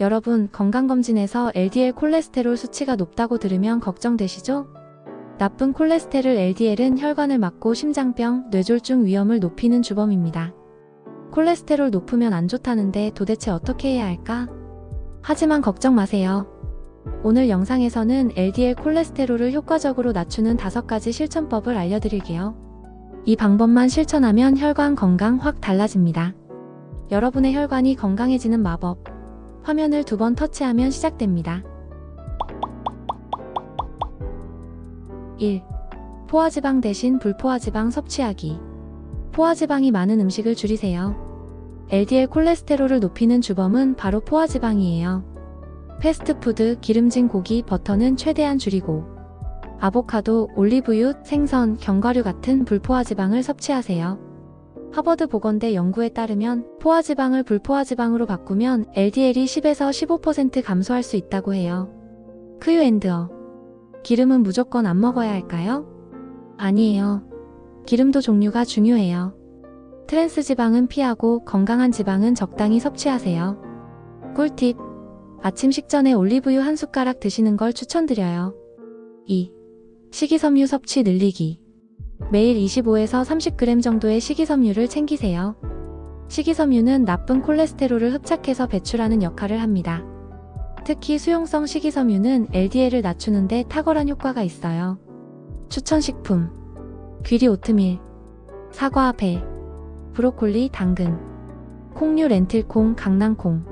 여러분, 건강검진에서 LDL 콜레스테롤 수치가 높다고 들으면 걱정되시죠? 나쁜 콜레스테롤 LDL은 혈관을 막고 심장병, 뇌졸중 위험을 높이는 주범입니다. 콜레스테롤 높으면 안 좋다는데 도대체 어떻게 해야 할까? 하지만 걱정 마세요. 오늘 영상에서는 LDL 콜레스테롤을 효과적으로 낮추는 5가지 실천법을 알려드릴게요. 이 방법만 실천하면 혈관 건강 확 달라집니다. 여러분의 혈관이 건강해지는 마법. 화면을 두 번 터치하면 시작됩니다. 1. 포화지방 대신 불포화지방 섭취하기. 포화지방이 많은 음식을 줄이세요. LDL 콜레스테롤을 높이는 주범은 바로 포화지방이에요. 패스트푸드, 기름진 고기, 버터는 최대한 줄이고 아보카도, 올리브유, 생선, 견과류 같은 불포화지방을 섭취하세요. 하버드 보건대 연구에 따르면 포화지방을 불포화지방으로 바꾸면 LDL이 10에서 15% 감소할 수 있다고 해요. 크유앤드어 기름은 무조건 안 먹어야 할까요? 아니에요. 기름도 종류가 중요해요. 트랜스 지방은 피하고 건강한 지방은 적당히 섭취하세요. 꿀팁. 아침 식전에 올리브유 한 숟가락 드시는 걸 추천드려요. 2. 식이섬유 섭취 늘리기. 매일 25에서 30g 정도의 식이섬유를 챙기세요. 식이섬유는 나쁜 콜레스테롤을 흡착해서 배출하는 역할을 합니다. 특히 수용성 식이섬유는 LDL을 낮추는데 탁월한 효과가 있어요. 추천식품 귀리 오트밀 사과, 배, 브로콜리, 당근 콩류, 렌틸콩, 강낭콩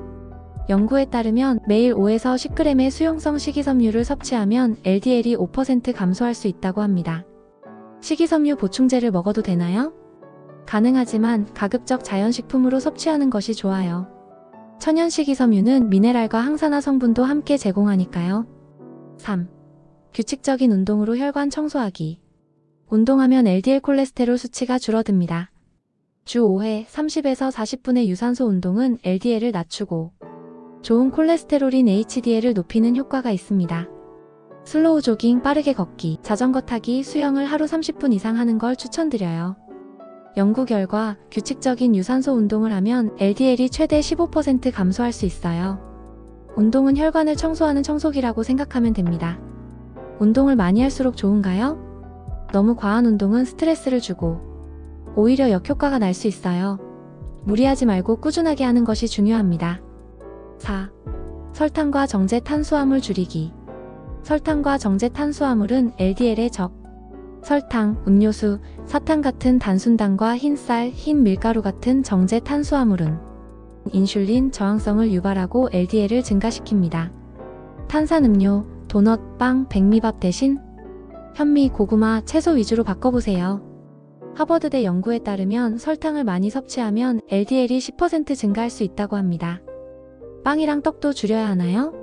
연구에 따르면 매일 5에서 10g의 수용성 식이섬유를 섭취하면 LDL이 5% 감소할 수 있다고 합니다. 식이섬유 보충제를 먹어도 되나요? 가능하지만 가급적 자연식품으로 섭취하는 것이 좋아요. 천연 식이섬유는 미네랄과 항산화 성분도 함께 제공하니까요. 3. 규칙적인 운동으로 혈관 청소하기. 운동하면 LDL 콜레스테롤 수치가 줄어듭니다. 주 5회 30에서 40분의 유산소 운동은 LDL을 낮추고 좋은 콜레스테롤인 HDL을 높이는 효과가 있습니다. 슬로우 조깅, 빠르게 걷기, 자전거 타기, 수영을 하루 30분 이상 하는 걸 추천드려요. 연구 결과 규칙적인 유산소 운동을 하면 LDL이 최대 15% 감소할 수 있어요. 운동은 혈관을 청소하는 청소기라고 생각하면 됩니다. 운동을 많이 할수록 좋은가요? 너무 과한 운동은 스트레스를 주고 오히려 역효과가 날 수 있어요. 무리하지 말고 꾸준하게 하는 것이 중요합니다. 4. 설탕과 정제 탄수화물 줄이기. 설탕과 정제 탄수화물은 LDL의 적. 설탕, 음료수, 사탕 같은 단순당과 흰쌀, 흰 밀가루 같은 정제 탄수화물은 인슐린 저항성을 유발하고 LDL을 증가시킵니다. 탄산음료, 도넛, 빵, 백미밥 대신 현미, 고구마, 채소 위주로 바꿔보세요. 하버드대 연구에 따르면 설탕을 많이 섭취하면 LDL이 10% 증가할 수 있다고 합니다. 빵이랑 떡도 줄여야 하나요?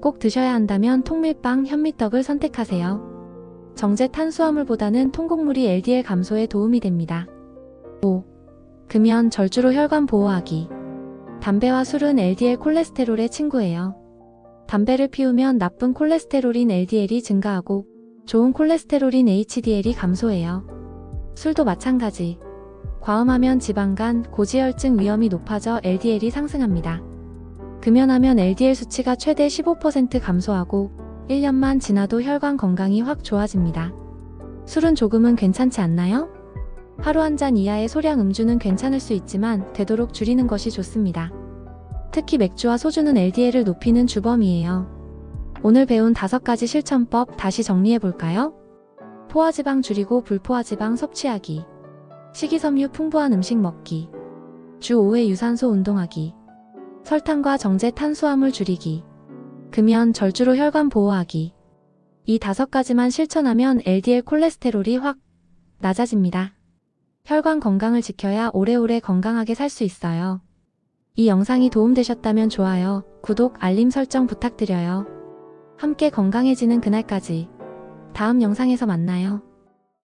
꼭 드셔야 한다면 통밀빵, 현미떡을 선택하세요. 정제 탄수화물보다는 통곡물이 LDL 감소에 도움이 됩니다. 5. 금연 절주로 혈관 보호하기. 담배와 술은 LDL 콜레스테롤의 친구예요. 담배를 피우면 나쁜 콜레스테롤인 LDL이 증가하고 좋은 콜레스테롤인 HDL이 감소해요. 술도 마찬가지. 과음하면 지방간, 고지혈증 위험이 높아져 LDL이 상승합니다. 금연하면 LDL 수치가 최대 15% 감소하고 1년만 지나도 혈관 건강이 확 좋아집니다. 술은 조금은 괜찮지 않나요? 하루 한 잔 이하의 소량 음주는 괜찮을 수 있지만 되도록 줄이는 것이 좋습니다. 특히 맥주와 소주는 LDL을 높이는 주범이에요. 오늘 배운 다섯 가지 실천법 다시 정리해 볼까요? 포화지방 줄이고 불포화지방 섭취하기. 식이섬유 풍부한 음식 먹기. 주 5회 유산소 운동하기. 설탕과 정제 탄수화물 줄이기. 금연 절주로 혈관 보호하기. 이 다섯 가지만 실천하면 LDL 콜레스테롤이 확 낮아집니다. 혈관 건강을 지켜야 오래오래 건강하게 살 수 있어요. 이 영상이 도움되셨다면 좋아요, 구독, 알림 설정 부탁드려요. 함께 건강해지는 그날까지 다음 영상에서 만나요.